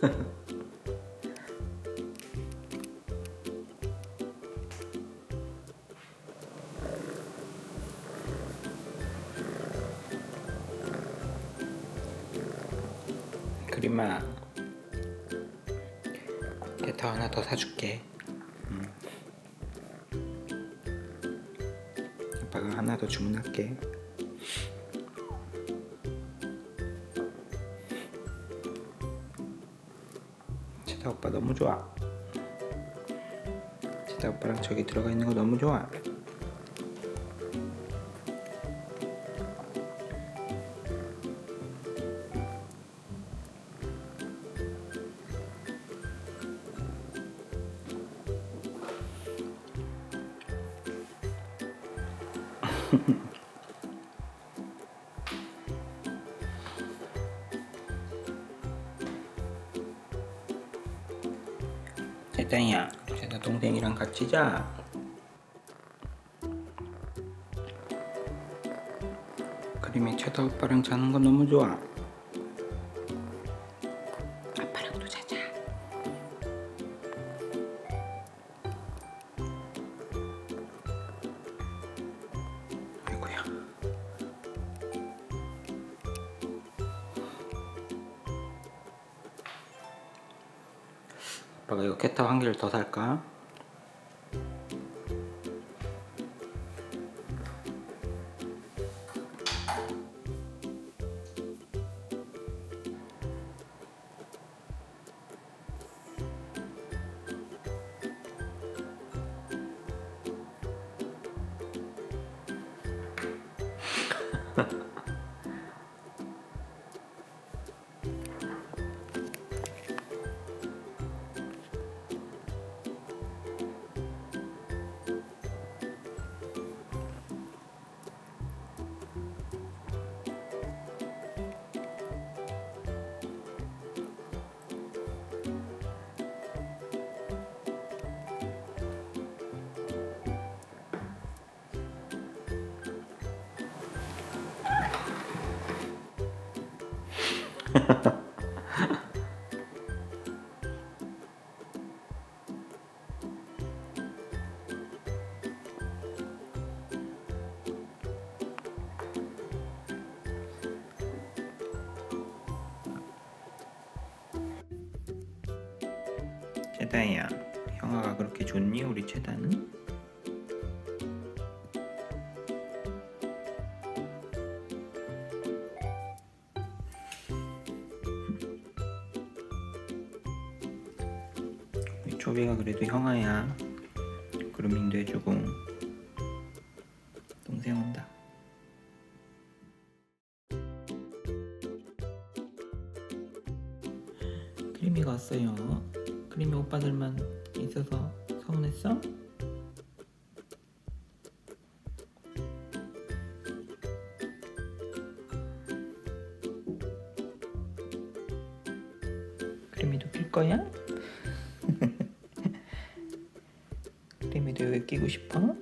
그림아 개터 하나 더 사줄게 음. 아빠가 하나 더 주문할게 채다 오빠 너무 좋아. 채다 오빠랑 저기 들어가 있는 거 너무 좋아 채장이야. 채다 동생이랑 같이 자. 그림이 채다 오빠랑 자는 거 너무 좋아 아빠가 이거 캣타워 한 개를 더 살까? 채다야 형아가 그렇게 좋니 우리 채다는? 초비가 그래도 형아야 그루밍도 해주고 동생 온다 크리미가 왔어요 크리미 오빠들만 있어서 서운했어? 크리미도 낄 거야? 여기 끼고 싶어?